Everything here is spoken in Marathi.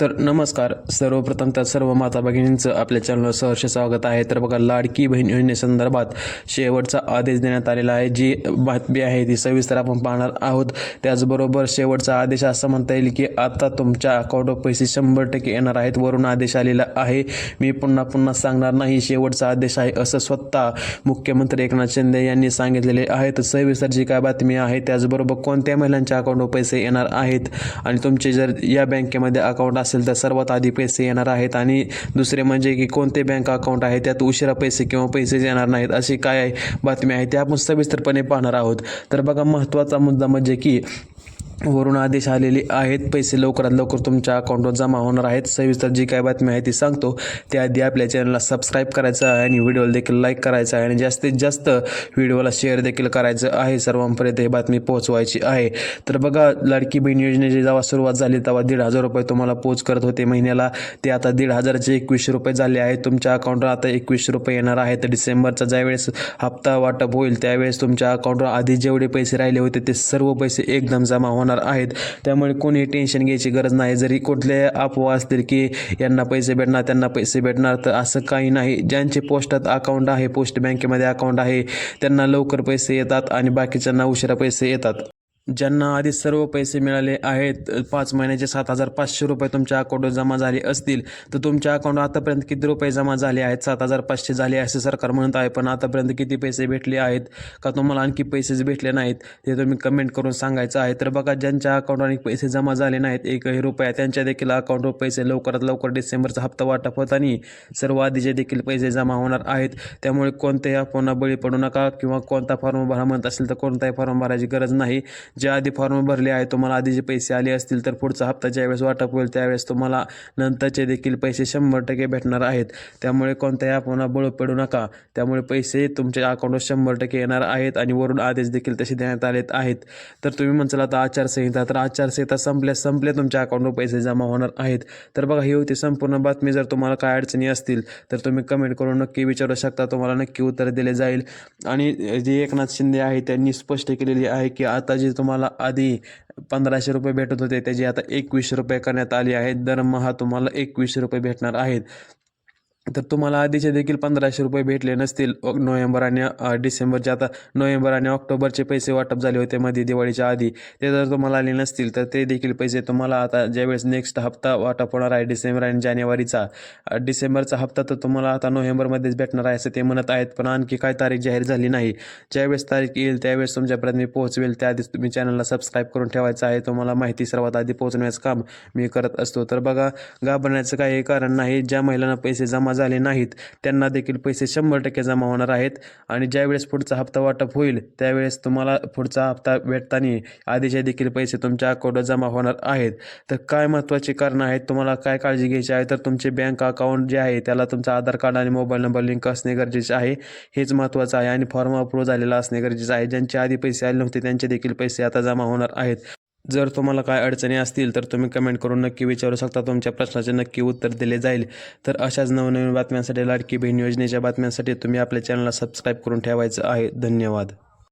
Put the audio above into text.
तर नमस्कार सर्वप्रथम तर सर्व माता भगिनींचं आपल्या चॅनलवर सहर्ष स्वागत आहे. तर बघा लाडकी बहीण योजनेसंदर्भात शेवटचा आदेश देण्यात आलेला आहे. जी बातमी आहे ती सविस्तर आपण पाहणार आहोत. त्याचबरोबर शेवटचा आदेश असं म्हणता येईल की आता तुमच्या अकाउंटवर पैसे शंभर टक्के येणार आहेत वरून आदेश आलेला आहे. मी पुन्हा पुन्हा सांगणार नाही शेवटचा आदेश आहे असं स्वतः मुख्यमंत्री एकनाथ शिंदे यांनी सांगितलेले आहे. तर सविस्तर जी काय बातमी आहे त्याचबरोबर कोणत्या महिलांच्या अकाउंटवर पैसे येणार आहेत? आणि तुमचे जर या बँकेमध्ये अकाउंट असेल तर सर्वात आधी पैसे येणार आहेत आणि दुसरे म्हणजे की कोणते बँक अकाउंट आहे त्यात उशिरा पैसे किंवा पैसेच येणार नाहीत अशी काय आहे बातमी आहे ते आपण सविस्तरपणे पाहणार आहोत. तर बघा महत्त्वाचा मुद्दा म्हणजे की वरून आदेश आलेले आहेत. पैसे लवकरात लवकर तुमच्या अकाउंटवर जमा होणार आहेत. सविस्तर जी काय बातमी आहे ती सांगतो. त्याआधी आपल्या चॅनलला सबस्क्राईब करायचं आहे आणि व्हिडिओला देखील लाईक करायचं आहे आणि जास्तीत जास्त व्हिडिओला शेअर देखील करायचं आहे. सर्वांपर्यंत ही बातमी पोहोचवायची आहे. तर बघा लाडकी बहीण योजनेची जेव्हा सुरुवात झाली तेव्हा दीड हजार रुपये तुम्हाला पोच करत होते महिन्याला. ते आता दीड हजाराचे एकवीसशे रुपये झाले आहेत. तुमच्या अकाउंटवर आता एकवीसशे रुपये येणार आहेत. डिसेंबरचा ज्यावेळेस हप्ता वाटप होईल त्यावेळेस तुमच्या अकाउंटवर आधी जेवढे पैसे राहिले होते ते सर्व पैसे एकदम जमा होणार आहेत. त्यामुळे कोणी टेन्शन घ्यायची गरज नाही. जरी कुठले अफवा असतील की यांना पैसे भेटणार त्यांना पैसे भेटणार तर असं काही नाही. ज्यांचे पोस्टात अकाउंट आहे पोस्ट बँकेमध्ये अकाउंट आहे त्यांना लवकर पैसे येतात आणि बाकीच्यांना उशिरा पैसे येतात. ज्यांना आधी सर्व पैसे मिळाले आहेत पाच महिन्याचे सात हजार पाचशे रुपये तुमच्या अकाउंटवर जमा झाले असतील तर तुमच्या अकाउंटवर आतापर्यंत किती रुपये जमा झाले आहेत सात हजार पाचशे झाले असे सरकार म्हणत आहे. पण आतापर्यंत किती पैसे भेटले आहेत का तुम्हाला आणखी पैसेच भेटले नाहीत ते तुम्ही कमेंट करून सांगायचं आहे. तर बघा ज्यांच्या अकाउंटवर पैसे जमा झाले नाहीत एकही रुपया त्यांच्या देखील अकाउंटवर पैसे लवकरात लवकर डिसेंबरचा हप्ता वाटप होताना सर्व आधीचे देखील पैसे जमा होणार आहेत. त्यामुळे कोणत्याही अफवांना बळी पडू नका किंवा कोणता फॉर्म भरा म्हणत असेल तर कोणताही फॉर्म भरायची गरज नाही. जे आधी फॉर्म भरले आहे तुम्हाला आधीचे पैसे आले असतील तर पुढचा हप्ता ज्यावेळेस वाटप होईल त्यावेळेस तुम्हाला नंतरचे देखील पैसे शंभर टक्के भेटणार आहेत. त्यामुळे कोणत्याही अफवांना बळ पडू नका. त्यामुळे पैसे तुमच्या अकाउंटवर शंभर टक्के येणार आहेत आणि वरून आदेश देखील तसे देण्यात आलेत आहेत. तर तुम्ही म्हणचाल आता आचारसंहिता तर आचारसंहिता संपल्या संपल्या तुमच्या अकाउंटवर पैसे जमा होणार आहेत. तर बघा ही होती संपूर्ण बातमी. जर तुम्हाला काय अडचणी असतील तर तुम्ही कमेंट करून नक्की विचारू शकता. तुम्हाला नक्की उत्तर दिले जाईल. आणि जे एकनाथ शिंदे आहे त्यांनी स्पष्ट केलेली आहे की आता जे तुम्हाला आधी पंधराशे रुपये भेटत होते. त्याची आता एकवीसशे रुपये करण्यात आली आहेत. दरमहा तुम्हाला एकवीसशे रुपये भेटणार आहेत. तर तुम्हाला आधीचे देखील पंधराशे रुपये भेटले नसतील. नोव्हेंबर आणि डिसेंबरचे आता नोव्हेंबर आणि ऑक्टोबरचे पैसे वाटप झाले होते मध्ये दिवाळीच्या आधी. ते जर तुम्हाला आले नसतील तर ते देखील पैसे तुम्हाला आता ज्यावेळेस नेक्स्ट हप्ता वाटप होणार आहे डिसेंबर आणि जानेवारीचा डिसेंबरचा हप्ता तर तुम्हाला आता नोव्हेंबरमध्येच भेटणार आहे असं ते म्हणत आहेत. पण आणखी काय तारीख जाहीर झाली नाही. ज्यावेळेस तारीख येईल त्यावेळेस तुमच्यापर्यंत मी पोहोचवेल. त्याआधीच तुम्ही चॅनलला सबस्क्राईब करून ठेवायचं आहे. तुम्हाला माहिती सर्वात आधी पोहोचण्याचं काम मी करत असतो. तर बघा घाबरण्याचं काही कारण नाही. ज्या महिलांना पैसे जमा झाले नाहीत. त्यांना देखील पैसे शंभर टक्के जमा होणार आहेत आणि ज्यावेळेस पुढचा हप्ता वाटप होईल त्यावेळेस तुम्हाला पुढचा हप्ता भेटताना आधीचे देखील पैसे तुमच्या अकाउंटवर जमा होणार आहेत. तर काय महत्त्वाची कारणं आहेत? तुम्हाला काय काळजी घ्यायची आहे? तर तुमचे बँक अकाउंट जे आहे त्याला तुमचा आधार कार्ड आणि मोबाईल नंबर लिंक असणे गरजेचे आहे. हेच महत्त्वाचं आहे आणि फॉर्म अप्रूव्ह झालेला असणे गरजेचं आहे. ज्यांचे आधी पैसे आले नव्हते त्यांचे देखील पैसे आता जमा होणार आहेत. जर तुम्हाला काय अडचणी असतील तर तुम्ही कमेंट करून नक्की विचारू शकता. तुमच्या प्रश्नाचे नक्की उत्तर दिले जाईल. तर अशाच नवनवीन बातम्यांसाठी लाडकी बहीण योजनेच्या बातम्यांसाठी तुम्ही आपल्या चॅनलला सबस्क्राईब करून ठेवायचं आहे. धन्यवाद.